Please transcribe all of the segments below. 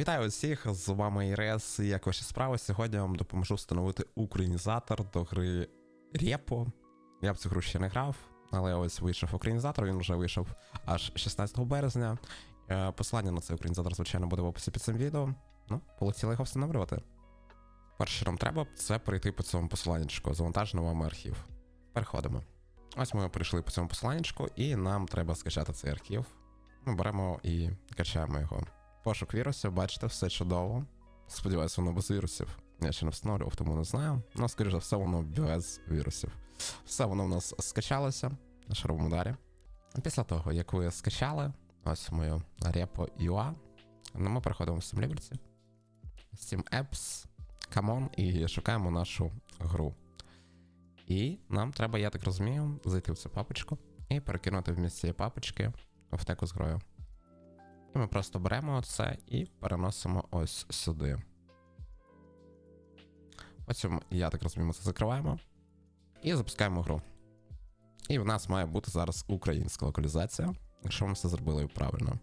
Вітаю усіх, з вами Ірес. Як ваші справи? Сьогодні я вам допоможу встановити українізатор до гри Репо. Я в цю гру ще не грав, але ось вийшов українізатор, він вже вийшов аж 16 березня. Е, Посилання на цей українізатор, звичайно, буде в описі під цим відео. Ну, полетіли його встановлювати. Перше, що нам треба, це перейти по цьому посиланнячку, завантажено вами архів. Переходимо. Ось ми прийшли по цьому посиланнячку, і нам треба скачати цей архів. Ми беремо і качаємо його. Пошук вірусів, бачите, все чудово. Сподіваюся, воно без вірусів. Я ще не встановлював, тому не знаю. Ну, скоріше все, воно без вірусів. Все воно в нас скачалося на шаровому дарі. Після того, як ви скачали, ось мою repo.ua, ну, ми переходимо в Steam Liberty, Steam Apps, Common і шукаємо нашу гру. І нам треба, я так розумію, зайти в цю папочку і перекинути вміст цієї папочки в теку з грою. І ми просто беремо це і переносимо ось сюди. Потім, я так розумію, ми це закриваємо. І запускаємо гру. І в нас має бути зараз українська локалізація, якщо ми все зробили правильно.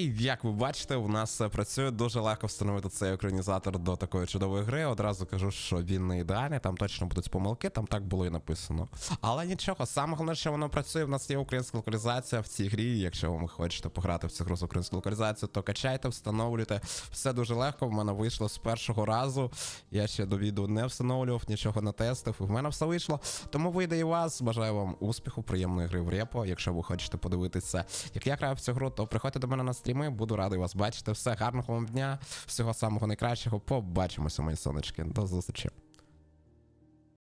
І як ви бачите, у нас все працює дуже легко встановити цей екранізатор до такої чудової гри. Одразу кажу, що він не ідеальний, там точно будуть помилки, там так було і написано. Але нічого, саме головне, що воно працює. В нас є українська локалізація в цій грі. Якщо ви хочете пограти в цю гру з українською локалізацією, то качайте, встановлюйте. Все дуже легко. В мене вийшло з першого разу. Я ще до відео не встановлював, нічого не тестив. В мене все вийшло. Тому вийде і вас. Бажаю вам успіху, приємної гри в репо. Якщо ви хочете подивитися, як я граю в цю гру, то приходьте до мене на стріми. Буду радий вас бачити. Все гарного вам дня, всього самого найкращого. Побачимося, мої сонечки. До зустрічі.